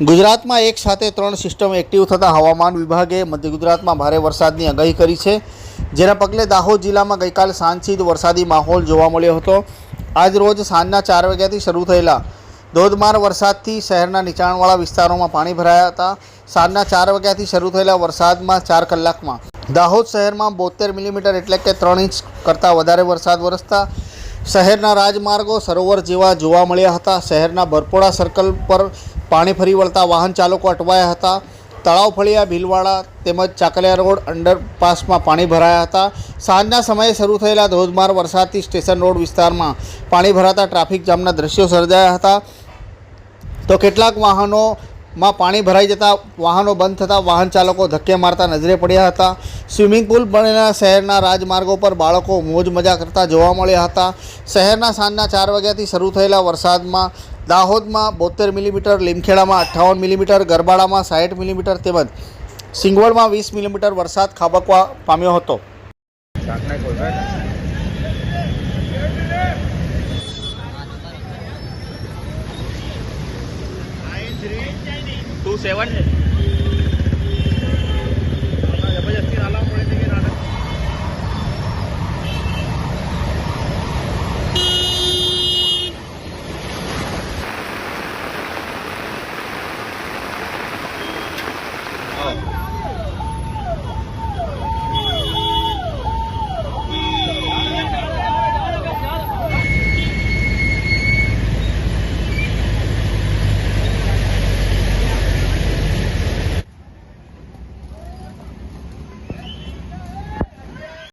ગુજરાતમાં એક સાથે ત્રણ સિસ્ટમ એક્ટિવ થતાં હવામાન વિભાગે મધ્ય ગુજરાતમાં ભારે વરસાદની આગાહી કરી છે. જેના પગલે દાહોદ જિલ્લામાં ગઈકાલ સાંજથી વરસાદી માહોલ જોવા મળ્યો હતો. આજ રોજ સાંજના ચાર વાગ્યાથી શરૂ થયેલા ધોધમાર વરસાદથી શહેરના નીચાણવાળા વિસ્તારોમાં પાણી ભરાયા હતા. સાંજના ચાર વાગ્યાથી શરૂ થયેલા વરસાદમાં ચાર કલાકમાં દાહોદ શહેરમાં બોતેર મિલીમીટર એટલે કે ત્રણ ઇંચ કરતાં વધારે વરસાદ વરસતા શહેરના રાજમાર્ગો સરોવર જેવા જોવા મળ્યા હતા. શહેરના બરપોડા સર્કલ પર પાણી ફરી વળતા વાહન ચાલકો અટવાયા હતા. તળાવ ફળિયા, ભીલવાડા તેમજ ચાકલિયા રોડ અંડરપાસમાં પાણી ભરાયા હતા. સાંજના સમયે શરૂ થયેલા ધોધમાર વરસાદથી સ્ટેશન રોડ વિસ્તારમાં પાણી ભરાતા ટ્રાફિક જામના દ્રશ્યો સર્જાયા હતા. તો કેટલાક વાહનોમાં પાણી ભરાઈ જતા વાહનો બંધ થતાં વાહન ચાલકો ધક્કે મારતા નજરે પડ્યા હતા. સ્વિમિંગ પુલ બનેલા શહેરના રાજમાર્ગો પર બાળકો મોજ મજા કરતા જોવા મળ્યા હતા. શહેરના સાંજના ચાર વાગ્યાથી શરૂ થયેલા વરસાદમાં દાહોદમાં બોતેર મિલીમીટર, લીમખેડામાં અઠ્ઠાવન મિલીમીટર, ગરબાડામાં સાઠ મિલીમીટર તેમજ સિંગવડમાં વીસ મિલીમીટર વરસાદ ખાબકવા પામ્યો હતો. ટુ સેવન